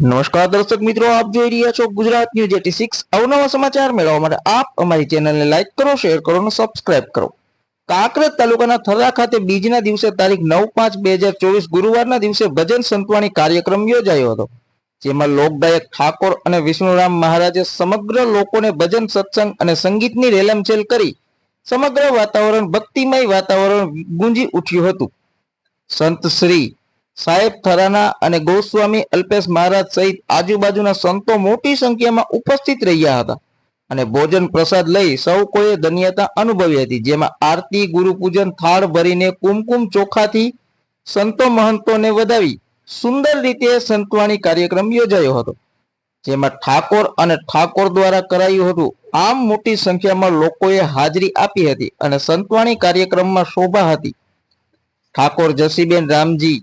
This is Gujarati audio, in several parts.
નમસ્કાર દર્શક મિત્રો, આપ જોઈ રહ્યા છો ગુજરાત ન્યૂઝ એટી સિક્સ અવનવા સમાચાર મેળવવા માટે આપ અમારી ચેનલને લાઈક કરો શેર કરો અને સબસ્ક્રાઇબ કરો. કાંકરેજ તાલુકાના થરા ખાતે બીજના દિવસે તારીખ નવ પાંચ બે હજાર ચોવીસ ગુરુવારના દિવસે ભજન સંતવાણી કાર્યક્રમ યોજાયો હતો, જેમાં લોકગાયક ઠાકોર અને વિષ્ણુરામ મહારાજે સમગ્ર લોકોને ભજન સત્સંગ અને સંગીતની રેલમછેલ કરી, સમગ્ર વાતાવરણ ભક્તિમય વાતાવરણ ગુંજી ઉઠ્યું હતું. સંત શ્રી સાહેબ થરાના અને ગોસ્વામી અલ્પેશ મહારાજ સહિત આજુબાજુના સંતો મોટી સંખ્યામાં ઉપસ્થિત રહ્યા હતા અને ભોજન પ્રસાદ લઈ સૌ કોઈએ ધન્યતા અનુભવી હતી, જેમાં આરતી, ગુરુપૂજન, થાળ ભરીને કુમકુમ ચોખાથી સંતો મહંતોને વધાવી સુંદર રીતે સંતવાણી કાર્યક્રમ યોજાયો હતો, જેમાં ઠાકોર અને ઠાકોર દ્વારા કરાયું હતું. આમ મોટી સંખ્યામાં લોકોએ હાજરી આપી હતી અને સંતવાણી કાર્યક્રમમાં શોભા હતી. ઠાકોર જસીબેન રામજી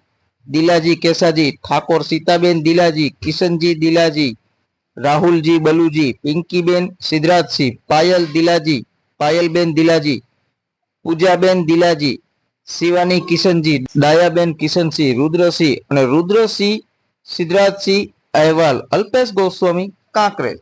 દિલાજી કેસાજી, ઠાકોર સીતાબેન દિલાજી, કિશનજી દિલાજી, રાહુલજી બલુજી, પિંકીબેન સિદ્ધરાજસિંહ, પાયલ દિલાજી, પાયલબેન દિલાજી, પૂજાબેન દિલાજી, શિવાની કિશનજી, ડાયાબેન કિશનસિંહ, રુદ્રસિંહ અને રુદ્રસિંહ સિદ્ધરાજસિંહ અહેવાલ અલ્પેશ ગોસ્વામી, કાંકરેજ.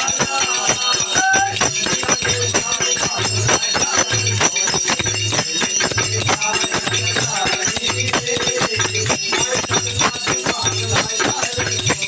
Thank you.